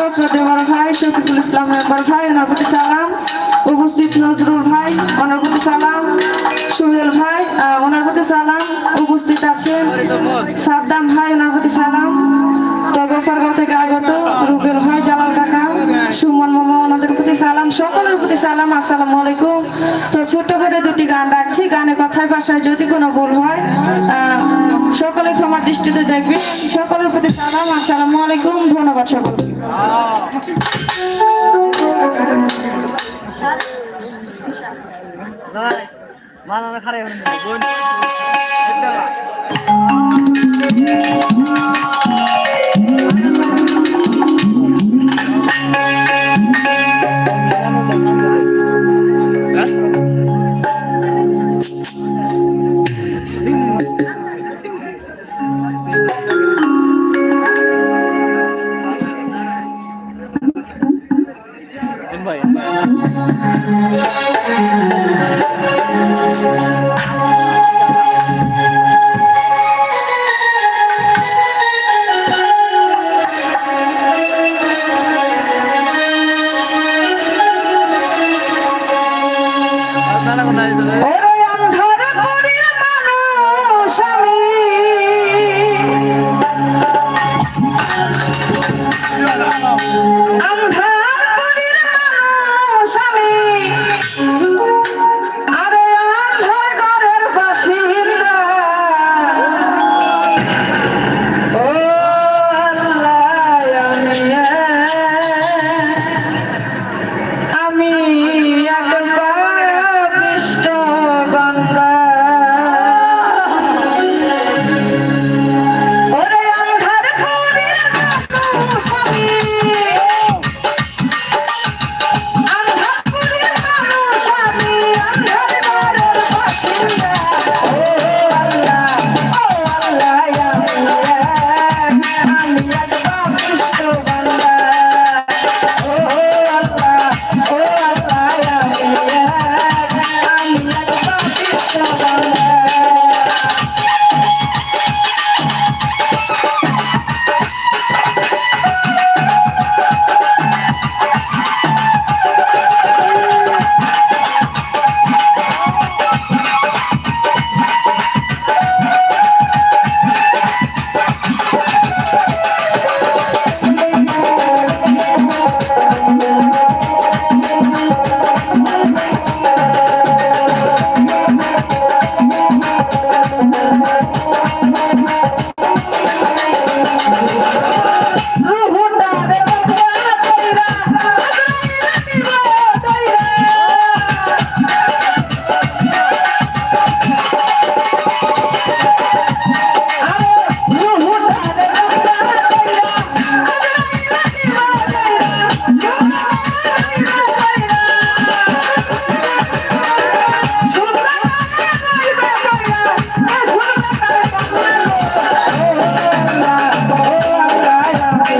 উপস্থিত বড় ভাই, শফিকুল ইসলাম মেম্বার ভাই ওনার সালাম। উপস্থিত নজরুল ভাই ওনার সালাম। সুহেল ভাই ওনার সালাম। উপস্থিত আছেন সাদ্দাম ভাই ওনার সালাম। তগফরগাঁও থেকে আগত রুবেল ভাই, জালাল কাকা, সুমন মামা, ওনাদের প্রতি সালাম। সকলের সালাম, আসসালামু আলাইকুম। তো ছোট্ট করে দুটি গান রাখছি। গানে কথায় ভাষায় যদি কোনো ভুল হয় সকলে ক্ষমার দৃষ্টিতে দেখবে। সকলের প্রতি সালাম আসসালামু আলাইকুম ধন্যবাদ সকলকে। মানা খারাপ বোন ভাই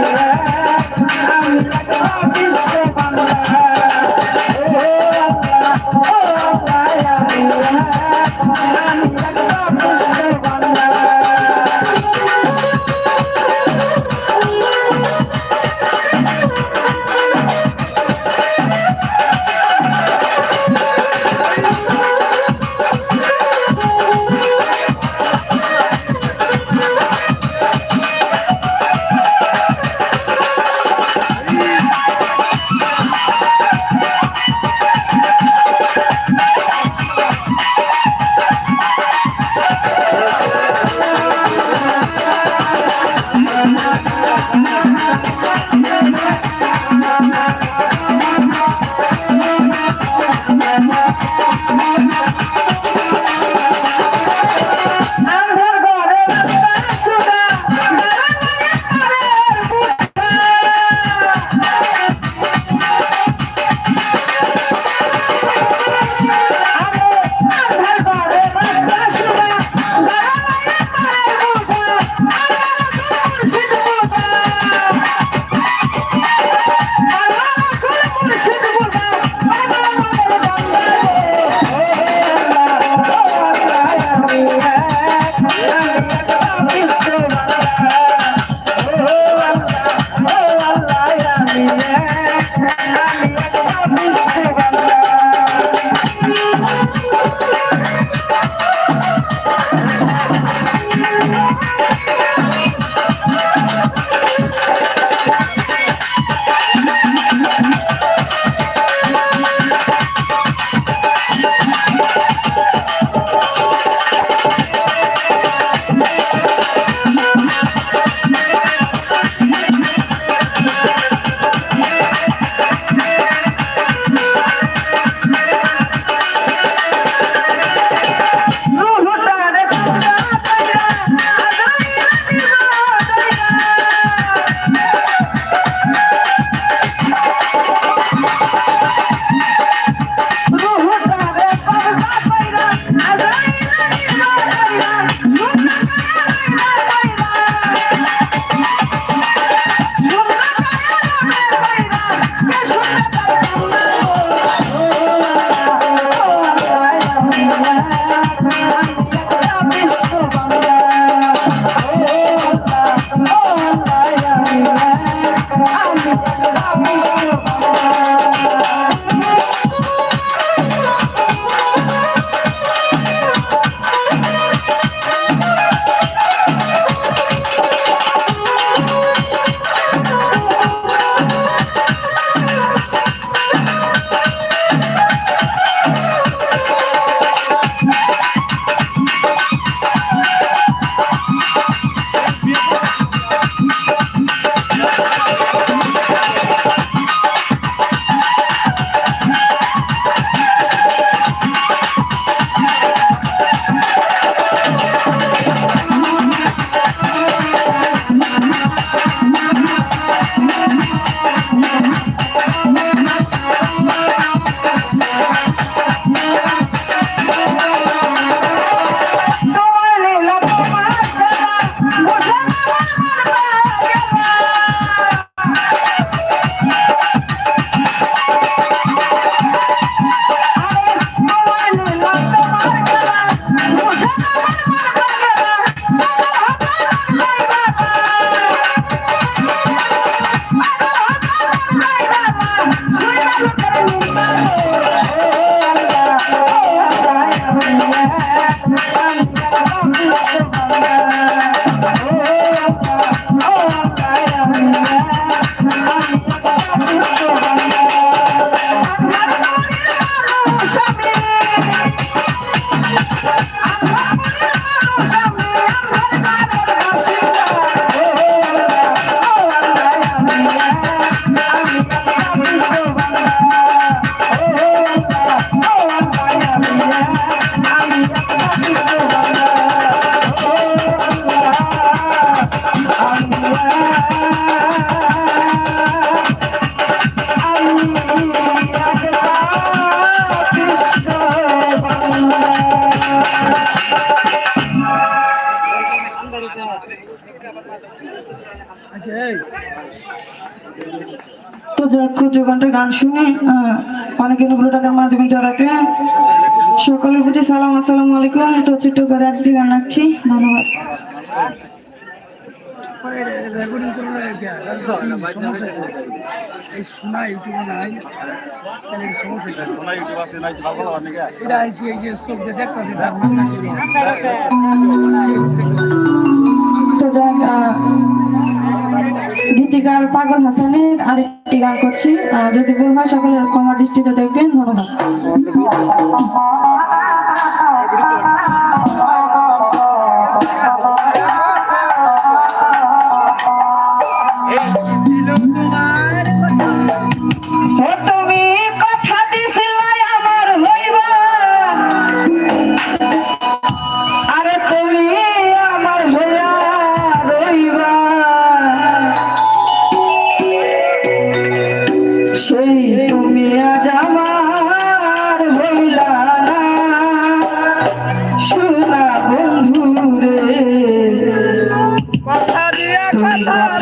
I'm তো যাক ক্ষুদ্র ঘণ্টা গান শুনে অনেক এগুলো টাকার মাধ্যমে রাখলেন সকলের প্রতি সালাম আসসালামু আলাইকুম তো ছোট্ট করে আরেকটি গান রাখছি ধন্যবাদ রেকর্ডিং করে রাখা সমস্যা কি? এই শোনা ইউটিউবে নাই তাহলে কি সমস্যা কি? সোনা ইউটিউব আছে নাই ভালো ভালো নাকি এটা আইসি এই যে চোখ দিয়ে তার মাথা তো যাক গীতিকার পাগল হাসানের আরেকটি গান করছি। যদি ভুল হয় সকলের ক্ষমা দৃষ্টিতে দেখবেন। ধন্যবাদ। 看到